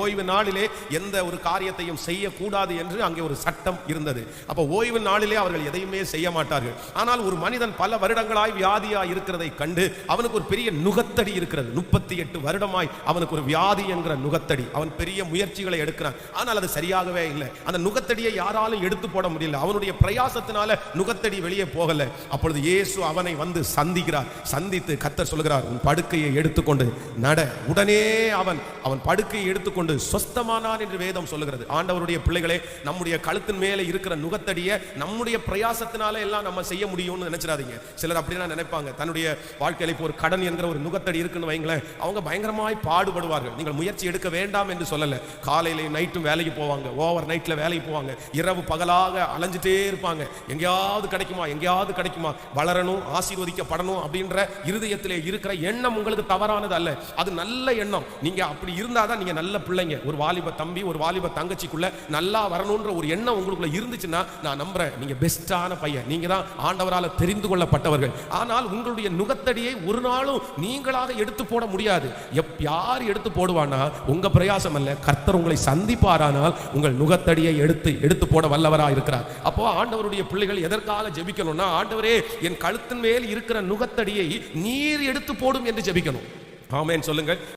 ஓய்வு நாளிலே எந்த ஒரு காரியத்தையும் செய்யக்கூடாது என்று அங்கே ஒரு சட்டம் இருந்தது. அப்ப ஓய்வு நாளிலே அவர்கள் எதையுமே செய்ய மாட்டார்கள். ஆனால் ஒரு மனிதன் பல வருடங்களாய் வியாதியாய் இருக்கிறதை கண்டு அவனுக்கு ஒரு பெரிய நுகத்தடி இருக்கிறது. முப்பத்தி எட்டு வருடமாய் அவனுக்கு ஒரு வியாதி என்கிற நுகத்தடி. அவன் பெரிய முயற்சிகளை எடுக்கிறான். ஆனால் அது சரியாகவே இல்லை. அந்த நுகத்தடியை யாராலும் எடுத்து போட முடியல. அவனுடைய பிரயாசத்தினால நுகத்தடி வெளியே போகல. அப்பொழுது இயேசு அவனை வந்து சந்திக்கிறார். சந்தித்து கத்தர் சொல்கிறார் உன் படுக்கையை எடுத்துக்கொண்டு நட. உடனே அவன் அவன் படுக்கையை எடுத்துக்கொண்டு சொஸ்தமானார் என்று வேதம் சொல்லுகிறது. ஆண்டவருடைய பிள்ளைகளே நம்முடைய கழுத்தின் மேலே இருக்கிற நுகத்தடியை நம்முடைய பிரயாசத்தினால எல்லாம் நம்ம செய்ய முடியும்னு நினைச்சிடாதீங்க. சிலர் அப்படிலாம் நினைப்பாங்க. தன்னுடைய வாழ்க்கையில இப்போ ஒரு கடன் என்கிற ஒரு நுகத்தடி இருக்குன்னு வைங்களேன் அவங்க பயங்கரமாய் பாடுபடுவார்கள். நீங்கள் முயற்சி எடுக்க வேண்டாம் என்று சொல்லல. காலையில நைட்டும் வேலைக்கு போவாங்க. ஓவர் நைட்ல வேலைக்கு போவாங்க. இரவு பகலாக அலைஞ்சிட்டே இருப்பாங்க. எங்கேயாவது கிடைக்குமா? எங்கேயாவது கிடைக்குமா? வளரணும் ஆசீர்வதிக்கப்படணும் அப்படின்ற இருதயத்திலே இருக்கிற எண்ணம் உங்களுக்கு தவறானது அல்ல. அது நல்ல எண்ணம். நீங்க அப்படி இருந்தாதான் நீங்க நல்ல பிள்ளைங்க ஒரு வாலிப தம்பி ஒரு வாலிப தங்கச்சிக்குள்ள நல்லா வரணும்ன்ற ஒரு எண்ணம் உங்களுக்குள்ள இருந்துச்சுன்னா நான் நம்புறேன். நீங்க பெஸ்டான பையன். நீங்க தான் ஆண்டவரால தெரிந்து கொள்ளப்பட்டவர்கள். ஆனால் உங்களுடைய நுகத்தடியை ஒரு நாளும் நீங்களாக எடுத்து போட முடியாது. எப் யார் எடுத்து போடுவானா உங்க பிரயாசம் அல்ல கர்த்தர் உங்களை சந்திப்பாரானால் உங்கள் நுகத்தடியை எடுத்து எடுத்து போட வல்லவரா இருக்கிறார். அப்போ ஆண்டவருடைய பிள்ளைகள் எதற்காக ஜெபிக்கணும்னா ஆண்டவரே என் கழுத்தின் மேல் இருக்கிற நுகத்தடியை நீர் எடுத்து போடும் என்று ஜெபிக்கணும். ஆமென். சொல்லுங்கள்.